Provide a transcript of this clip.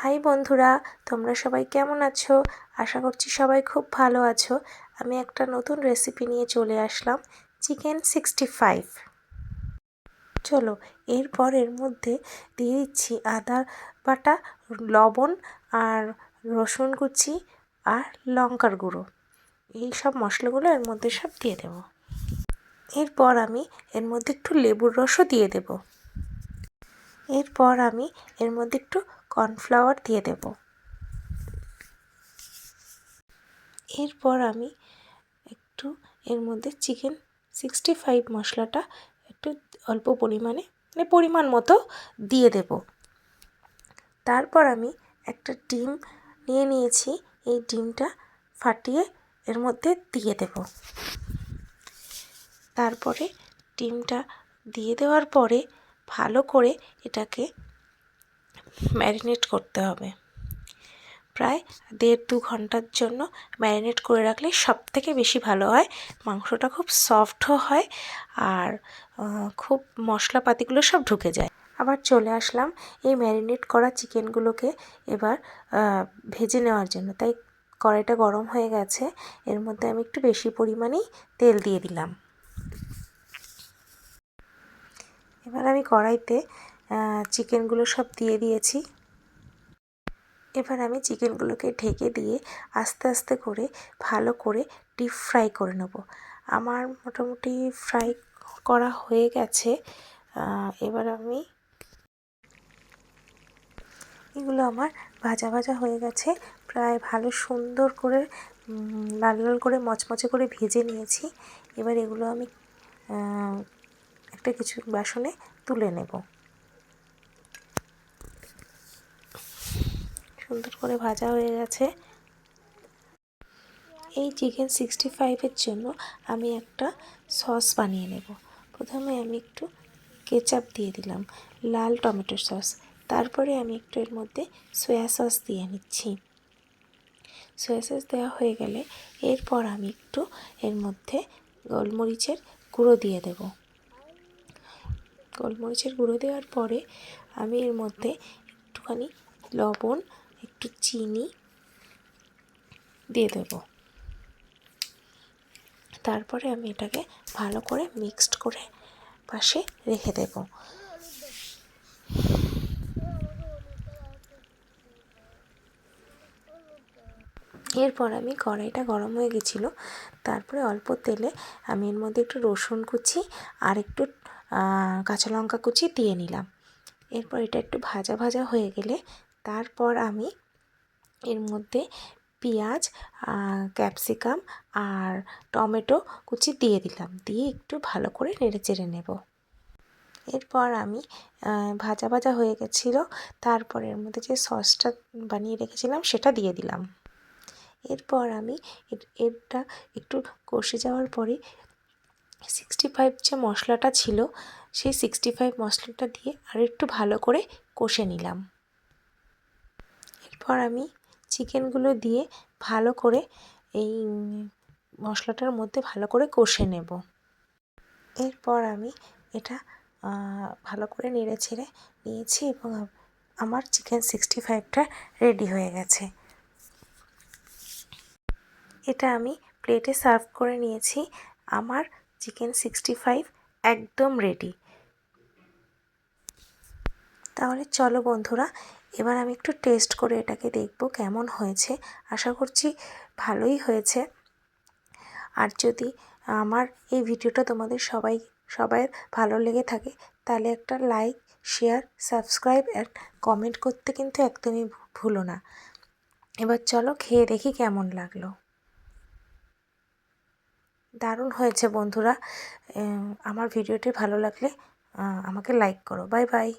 High বন্ধুরা, তোমরা সবাই কেমন আছো? আশা করছি সবাই খুব ভালো আছো। আমি একটা নতুন রেসিপি নিয়ে চলে আসলাম চিকেন সিক্সটি ফাইভ চলো, এরপর এর মধ্যে দিয়ে দিচ্ছি আদা বাটা, লবণ আর রসুন কুচি আর লঙ্কার গুঁড়ো। এই সব মশলাগুলো এর মধ্যে সব দিয়ে দেবো। এরপর আমি এর মধ্যে একটু লেবুর রসও দিয়ে দেবো। এরপর আমি এর মধ্যে একটু কর্নফ্লাওয়ার দিয়ে দেব। এরপর আমি একটু এর মধ্যে চিকেন সিক্সটি ফাইভ মশলাটা একটু অল্প পরিমাণে মানে পরিমাণ মতো দিয়ে দেব। তারপর আমি একটা ডিম নিয়ে নিয়েছি, এই ডিমটা ফাটিয়ে এর মধ্যে দিয়ে দেব। তারপরে ডিমটা দিয়ে দেওয়ার পরে ভালো করে এটাকে ম্যারিনেট করতে হবে। প্রায় দেড় দু ঘণ্টার জন্য ম্যারিনেট করে রাখলে সব থেকে বেশি ভালো হয়। মাংসটা খুব সফটও হয় আর খুব মশলাপাতিগুলো সব ঢুকে যায়। আবার চলে আসলাম এই ম্যারিনেট করা চিকেনগুলোকে এবার ভেজে নেওয়ার জন্য। তাই কড়াইটা গরম হয়ে গেছে। এর মধ্যে আমি একটু বেশি পরিমাণেই তেল দিয়ে দিলাম। এবার আমি কড়াইতে চিকেনগুলো সব দিয়ে দিয়েছি। এবার আমি চিকেনগুলোকে ঢেকে দিয়ে আস্তে আস্তে করে ভালো করে ডিপ ফ্রাই করে নেব। আমার মোটামুটি ফ্রাই করা হয়ে গেছে। এবার আমি এগুলো আমার ভাজা ভাজা হয়ে গেছে। প্রায় ভালো সুন্দর করে লাল লাল করে মচমচে করে ভেজে নিয়েছি। এবার এগুলো আমি একটা কিছু বাসনে তুলে নেব। সুন্দর করে ভাজা হয়ে গেছে। এই চিকেন সিক্সটি ফাইভের জন্য আমি একটা সস বানিয়ে নেব। প্রথমে আমি একটু কেচাপ দিয়ে দিলাম, লাল টমেটো সস। তারপরে আমি একটু এর মধ্যে সয়া সস দিয়ে নিচ্ছি। সয়া সস দেওয়া হয়ে গেলে এরপর আমি একটু এর মধ্যে গোলমরিচের গুঁড়ো দিয়ে দেব। গোলমরিচের গুঁড়ো দেওয়ার পরে আমি এর মধ্যে একটুখানি লবণ একটু চিনি দিয়ে দেব। তারপরে আমি এটাকে ভালো করে মিক্সড করে পাশে রেখে দেব। এরপর আমি কড়াইটা গরম হয়ে গেছিল। তারপরে অল্প তেলে আমি এর মধ্যে একটু রসুন কুচি আর একটু কাঁচা লঙ্কা কুচি দিয়ে নিলাম। এরপর এটা একটু ভাজা ভাজা হয়ে গেলে তারপর আমি এর মধ্যে পেঁয়াজ ক্যাপসিকাম আর টমেটো কুচি দিয়ে দিলাম। দিয়ে একটু ভালো করে নেড়ে চেড়ে নেব। এরপর আমি ভাজা ভাজা হয়ে গেছিল। তারপর এর মধ্যে যে সসটা বানিয়ে রেখেছিলাম সেটা দিয়ে দিলাম। এরপর আমি এটা একটু কষে যাওয়ার পরে সিক্সটি ফাইভ যে মশলাটা ছিল, সেই সিক্সটি ফাইভ মশলাটা দিয়ে আর একটু ভালো করে কষে নিলাম। এরপর আমি চিকেনগুলো দিয়ে ভালো করে এই মশলাটার মধ্যে ভালো করে কষে নেব। এরপর আমি এটা ভালো করে নেড়ে ছেড়ে নিয়েছি এবং আমার চিকেন সিক্সটি ফাইভটা রেডি হয়ে গেছে। এটা আমি প্লেটে সার্ভ করে নিয়েছি। আমার চিকেন সিক্সটি ফাইভ একদম রেডি। তাহলে চলো বন্ধুরা এবার আমি একটু টেস্ট করে এটাকে দেখব কেমন হয়েছে। আশা করছি ভালোই হয়েছে। আর যদি আমার এই ভিডিওটা তোমাদের সবাই সবাই ভালো লেগে থাকে, তাহলে একটা like share subscribe and comment করতে কিন্তু একদমই ভুলো না। এবার চলো খেয়ে দেখি কেমন লাগল। দারুণ হয়েছে বন্ধুরা। আমার ভিডিওটি ভালো লাগলে আমাকে লাইক করো। Bye bye